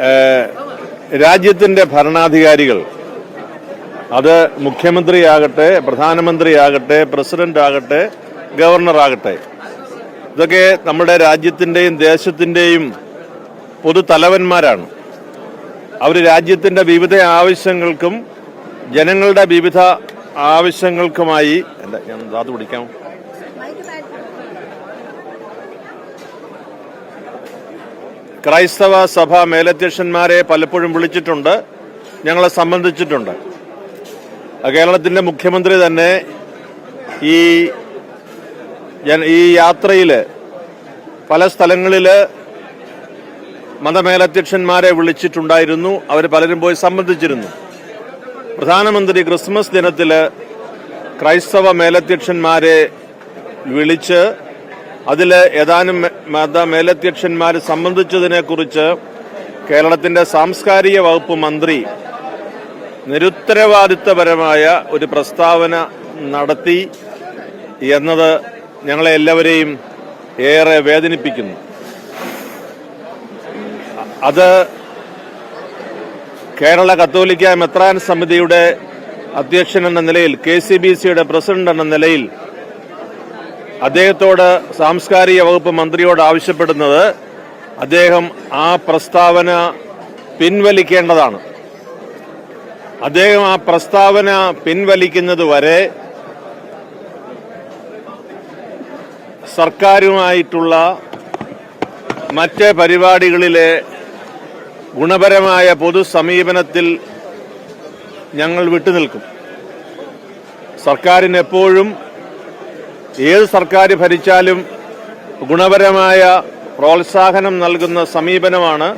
ഏഹ്, രാജ്യത്തിന്റെ ഭരണാധികാരികൾ അത് മുഖ്യമന്ത്രിയാകട്ടെ പ്രധാനമന്ത്രിയാകട്ടെ പ്രസിഡന്റ് ആകട്ടെ ഗവർണറാകട്ടെ ഇതൊക്കെ നമ്മുടെ രാജ്യത്തിന്റെയും ദേശത്തിന്റെയും പൊതുതലവന്മാരാണ്. അവർ രാജ്യത്തിന്റെ വിവിധ ആവശ്യങ്ങൾക്കും ജനങ്ങളുടെ വിവിധ ആവശ്യങ്ങൾക്കുമായി എന്താ ഞാൻ ധാതു പിടിക്കാം. ക്രൈസ്തവ സഭ മേലധ്യക്ഷന്മാരെ പലപ്പോഴും വിളിച്ചിട്ടുണ്ട് ഞങ്ങളെ സംബന്ധിച്ചിട്ടുണ്ട്. കേരളത്തിന്റെ മുഖ്യമന്ത്രി തന്നെ ഈ ഈ യാത്രയിൽ പല സ്ഥലങ്ങളിൽ മതമേലധ്യക്ഷന്മാരെ വിളിച്ചിട്ടുണ്ടായിരുന്നു അവർ പലരും പോയി സംബന്ധിച്ചിരുന്നു. പ്രധാനമന്ത്രി ക്രിസ്മസ് ദിനത്തിൽ ക്രൈസ്തവ മേലധ്യക്ഷന്മാരെ വിളിച്ച് അതിൽ ഏതാനും മത മേലധ്യക്ഷന്മാർ സംബന്ധിച്ചതിനെക്കുറിച്ച് കേരളത്തിന്റെ സാംസ്കാരിക വകുപ്പ് മന്ത്രി നിരുത്തരവാദിത്തപരമായ ഒരു പ്രസ്താവന നടത്തി എന്നത് ഞങ്ങളെ എല്ലാവരെയും ഏറെ വേദനിപ്പിക്കുന്നു. അത് കേരള കത്തോലിക്ക മെത്രാൻ സമിതിയുടെ അധ്യക്ഷൻ എന്ന നിലയിൽ കെ സി ബി സിയുടെ പ്രസിഡന്റ് എന്ന നിലയിൽ അദ്ദേഹത്തോട് സാംസ്കാരിക വകുപ്പ് മന്ത്രിയോട് ആവശ്യപ്പെടുന്നത് അദ്ദേഹം ആ പ്രസ്താവന പിൻവലിക്കേണ്ടതാണ്. അദ്ദേഹം ആ പ്രസ്താവന പിൻവലിക്കുന്നത് വരെ സർക്കാരുമായിട്ടുള്ള മറ്റ് പരിപാടികളിലെ ഗുണപരമായ പൊതു സമീപനത്തിൽ ഞങ്ങൾ വിട്ടുനിൽക്കും. സർക്കാരിന് എപ്പോഴും ഏത് സർക്കാർ ഭരിച്ചാലും ഗുണപരമായ പ്രോത്സാഹനം നൽകുന്ന സമീപനമാണ്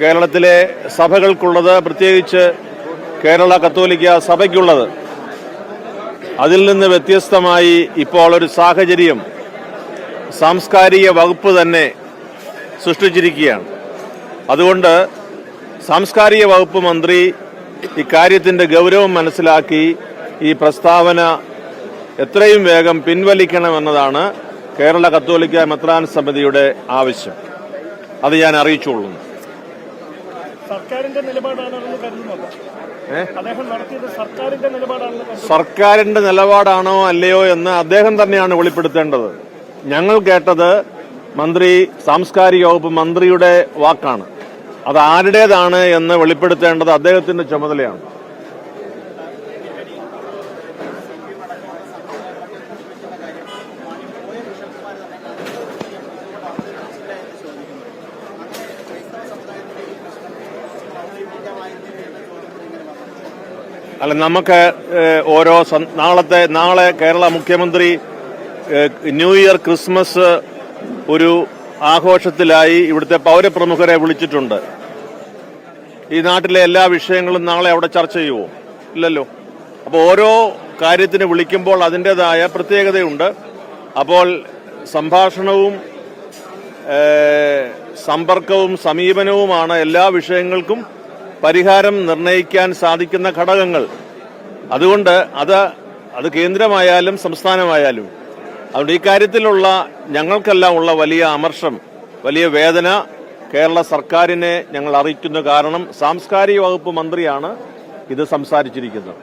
കേരളത്തിലെ സഭകൾക്കുള്ളത് പ്രത്യേകിച്ച് കേരള കത്തോലിക്ക സഭയ്ക്കുള്ളത്. അതിൽ നിന്ന് വ്യത്യസ്തമായി ഇപ്പോൾ ഒരു സാഹചര്യം സാംസ്കാരിക വകുപ്പ് തന്നെ സൃഷ്ടിച്ചിരിക്കുകയാണ്. അതുകൊണ്ട് സാംസ്കാരിക വകുപ്പ് മന്ത്രി ഇക്കാര്യത്തിന്റെ ഗൗരവം മനസ്സിലാക്കി ഈ പ്രസ്താവന എത്രയും വേഗം പിൻവലിക്കണമെന്നതാണ് കേരള കത്തോലിക്ക മെത്രാൻ സമിതിയുടെ ആവശ്യം. അത് ഞാൻ അറിയിച്ചുകൊള്ളുന്നു. സർക്കാരിന്റെ നിലപാടാണെന്ന് കരുതുന്നുണ്ടോ? സർക്കാരിന്റെ നിലപാടാണോ അല്ലയോ എന്ന് അദ്ദേഹം തന്നെയാണ് വെളിപ്പെടുത്തേണ്ടത്. ഞങ്ങൾ കേട്ടത് മന്ത്രി സാംസ്കാരിക വകുപ്പ് മന്ത്രിയുടെ വാക്കാണ്. അത് ആരുടേതാണ് എന്ന് വെളിപ്പെടുത്തേണ്ടത് അദ്ദേഹത്തിന്റെ ചുമതലയാണ്. അല്ല നമുക്ക് ഓരോ നാളത്തെ നാളെ കേരള മുഖ്യമന്ത്രി ന്യൂ ഇയർ ക്രിസ്മസ് ഒരു ആഘോഷത്തിലായി ഇവിടുത്തെ പൗരപ്രമുഖരെ വിളിച്ചിട്ടുണ്ട്. ഈ നാട്ടിലെ എല്ലാ വിഷയങ്ങളും നാളെ അവിടെ ചർച്ച ചെയ്യുമോ ഇല്ലല്ലോ. അപ്പോൾ ഓരോ കാര്യത്തിന് വിളിക്കുമ്പോൾ അതിന്റെതായ പ്രത്യേകതയുണ്ട്. അപ്പോൾ സംഭാഷണവും സമ്പർക്കവും സമീപനവുമാണ് എല്ലാ വിഷയങ്ങൾക്കും പരിഹാരം നിർണയിക്കാൻ സാധിക്കുന്ന ഘടകങ്ങൾ. അതുകൊണ്ട് അത് അത് കേന്ദ്രമായാലും സംസ്ഥാനമായാലും അതുകൊണ്ട് ഈ കാര്യത്തിലുള്ള ഞങ്ങൾക്കെല്ലാം ഉള്ള വലിയ അമർഷം വലിയ വേദന കേരള സർക്കാരിനെ ഞങ്ങൾ അറിയിക്കുന്ന കാരണം സാംസ്കാരിക വകുപ്പ് മന്ത്രിയാണ് ഇത് സംസാരിച്ചിരിക്കുന്നത്.